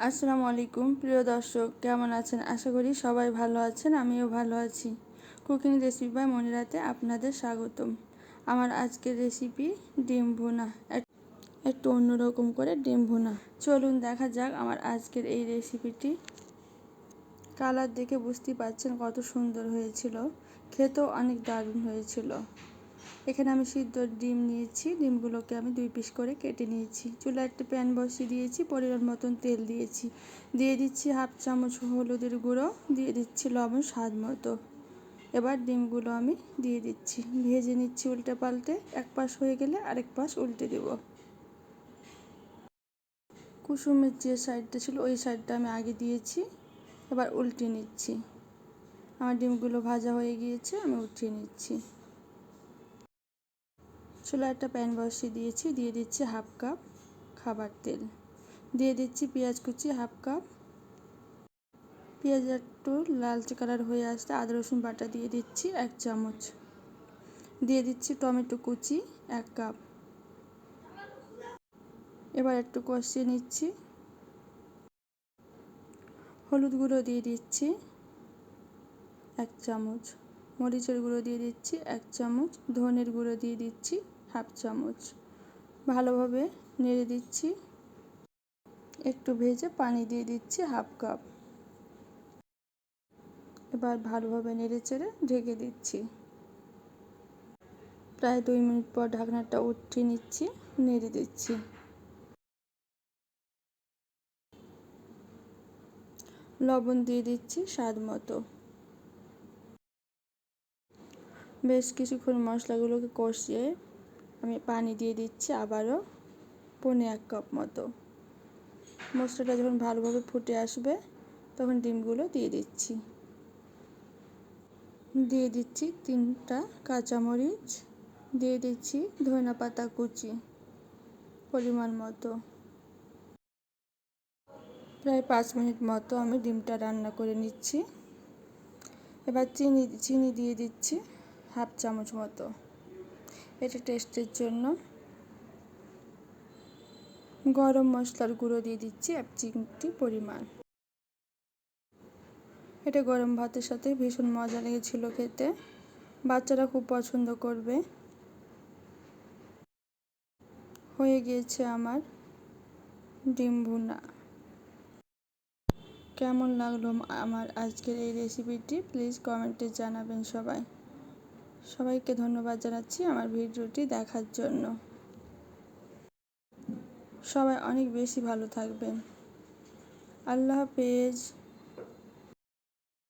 আসসালামু আলাইকুম, প্রিয় দর্শক, কেমন আছেন? আশা করি সবাই ভালো আছেন, আমিও ভালো আছি। কুকিং রেসিপি বাই মনিরাতে আপনাদের স্বাগতম। আমার আজকের রেসিপি ডিম ভুনা। এক- একটু অন্যরকম করে ডিম ভুনা। চলুন দেখা যাক আমার আজকের এই রেসিপিটি। কালার দেখে বুঝতেই পারছেন কত সুন্দর হয়েছিল। খেতেও অনেক দারুণ হয়েছিল। এখানে আমি সিদ্ধ ডিম নিয়েছি। ডিমগুলোকে আমি দুই পিস করে কেটে নিয়েছি। চুলা একটা প্যান বসিয়ে দিয়েছি। পরিমাণ মতন তেল দিয়েছি। দিয়ে দিচ্ছি হাফ চামচ হলুদের গুঁড়ো, দিয়ে দিচ্ছি লবণ স্বাদ মতো। এবার ডিমগুলো আমি দিয়ে দিচ্ছি। ভেজে নিচ্ছি উল্টে পাল্টে। এক পাশ হয়ে গেলে আরেক পাশ উল্টে দেব। কুসুমের যে সাইডটা ছিল, ওই সাইডটা আমি আগে দিয়েছি। এবার উল্টে নিচ্ছি। আমার ডিমগুলো ভাজা হয়ে গিয়েছে, আমি উঠিয়ে নিচ্ছি। চুলা একটা প্যান বসিয়ে দিয়েছি, দিয়ে দিচ্ছি হাফ কাপ খাবার তেল। দিয়ে দিচ্ছি পেঁয়াজ কুচি হাফ কাপ। পেঁয়াজ একটু লালচে কালার হয়ে আসতে আদা, রসুন বাটা দিয়ে দিচ্ছি এক চামচ। দিয়ে দিচ্ছি টমেটো কুচি এক কাপ। এবার একটু কষিয়ে নিচ্ছি। হলুদ গুঁড়ো দিয়ে দিচ্ছি এক চামচ। মরিচের গুঁড়ো দিয়ে দিচ্ছি এক চামচ, ধনের গুঁড়ো দিয়ে দিচ্ছি হাফ চামচ। ভালোভাবে নেড়ে দিচ্ছি। একটু ভেজে পানি দিয়ে দিচ্ছি হাফ কাপ। এবার ভালোভাবে নেড়ে চেড়ে ঢেকে দিচ্ছি। প্রায় দুই মিনিট পর ঢাকনাটা উঠিয়ে নিচ্ছি, নেড়ে দিচ্ছি। লবণ দিয়ে দিচ্ছি স্বাদ মতো। বেশ কিছুক্ষণ মশলাগুলোকে কষিয়ে আমি পানি দিয়ে দিচ্ছি আবারও পনে এক কাপ মতো। মশলাটা যখন ভালোভাবে ফুটে আসবে, তখন ডিমগুলো দিয়ে দিচ্ছি। দিয়ে দিচ্ছি তিনটা কাঁচামরিচ, দিয়ে দিচ্ছি ধনা পাতা কুচি পরিমাণ মতো। প্রায় পাঁচ মিনিট মতো আমি ডিমটা রান্না করে নিচ্ছি। এবার চিনি চিনি দিয়ে দিচ্ছি। হাফ চামচ মতো। এটা টেস্টের জন্য গরম মশলার গুঁড়ো দিয়ে দিচ্ছি এক চিমটি পরিমাণ। এটা গরম ভাতের সাথে ভীষণ মজা লেগেছিল খেতে। বাচ্চারা খুব পছন্দ করবে। হয়ে গিয়েছে আমার ডিম ভুনা। কেমন লাগল আমার আজকের এই রেসিপিটি প্লিজ কমেন্টে জানাবেন সবাই। সবাইকে ধন্যবাদ জানাচ্ছি আমার ভিডিওটি দেখার জন্য। সবাই অনেক বেশি ভালো থাকবেন। আল্লাহ হাফেজ।